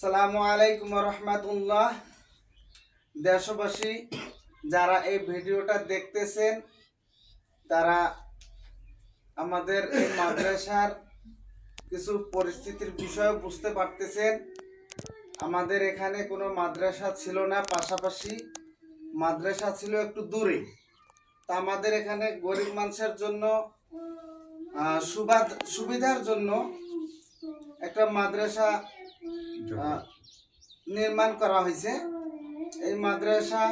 সালামু আলাইকুম রহমাতুল্লাহ দেশবাসী, যারা এই ভিডিওটা দেখতেছেন, তারা আমাদের এই মাদ্রাসার কিছু পরিস্থিতির বিষয় বুঝতে পারতেছেন। আমাদের এখানে কোনো মাদ্রাসা ছিল না, পাশাপাশি মাদ্রাসা ছিল একটু দূরে। তা আমাদের এখানে গরিব মানুষের জন্য সুবাদ- সুবিধার জন্য একটা মাদ্রাসা নির্মাণ করা হয়েছে। এই মাদ্রাসা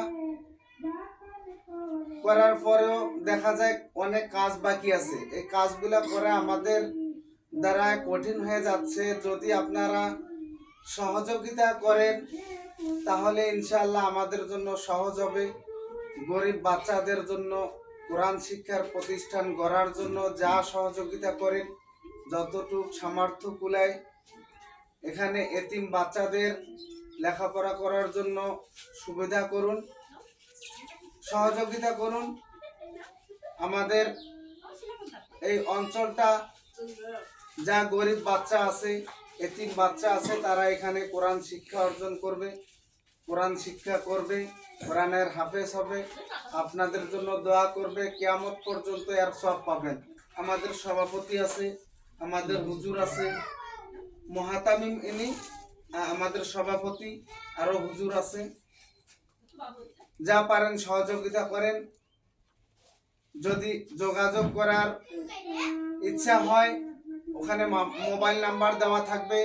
করার পরেও দেখা যায় অনেক কাজ বাকি আছে। এই কাজগুলা করে আমাদের দ্বারা কঠিন হয়ে যাচ্ছে। যদি আপনারা সহযোগিতা করেন তাহলে ইনশাল্লাহ আমাদের জন্য সহজ হবে। গরিব বাচ্চাদের জন্য কোরআন শিক্ষার প্রতিষ্ঠান গড়ার জন্য যা সহযোগিতা করেন যতটুক সামর্থ্য কুলায় এখানে এতিম বাচ্চাদের লেখাপড়া করার জন্য সুবিধা করুন, সহযোগিতা করুন। আমাদের এই অঞ্চলটা যা গরিব বাচ্চা আছে, এতিম বাচ্চা আছে, তারা এখানে কোরআন শিক্ষা অর্জন করবে, কোরআন শিক্ষা করবে, কোরআনের হাফেজ হবে, আপনাদের জন্য দোয়া করবে, কিয়ামত পর্যন্ত এর সব পাবেন। আমাদের সভাপতি আছে, আমাদের হুজুর আছে মহাতামিম ইনি আমাদের সভাপতি, আরও হুজুর আছে যা পারেন সহযোগিতা করেন। যদি যোগাযোগ করার ইচ্ছা হয়, ওখানে মোবাইল নাম্বার দেওয়া থাকবে।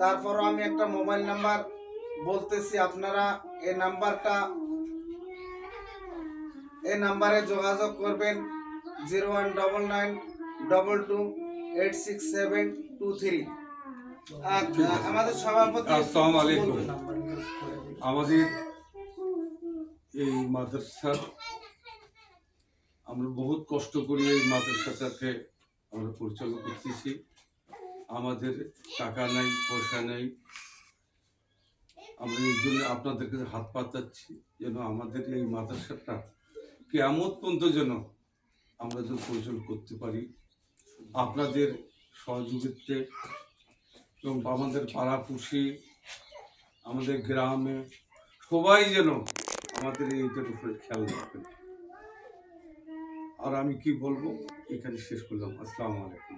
তারপরও আমি একটা মোবাইল নাম্বার বলতেছি আপনারা এই নাম্বারটা এই নাম্বারে যোগাযোগ করবেন। Zero one double nine double two eight six seven two three. আমাদের সভাপতি আসসালামু আলাইকুম। আমাদের এই মাদ্রাসা আমরা বহুত কষ্ট করে এই মাদ্রাসাটাকে আমরা পরিচালনা করতেছি। আমাদের টাকা নাই পয়সা নাই। আমরা এই জন্য আপনাদের কাছে হাত পাতাচ্ছি যেন আমাদের এই মাদ্রাসাটা কেমন পর্যন্ত যেন আমরা যেন পরিচালনা করতে পারি। আপনাদের সহযোগিতায় এবং আমাদের পাড়াপুষি, আমাদের গ্রামে সবাই যেন আমাদের এইটার উপরে খেয়াল রাখবেন আর আমি কি বলব? এখানে শেষ করলাম। আসসালামু আলাইকুম।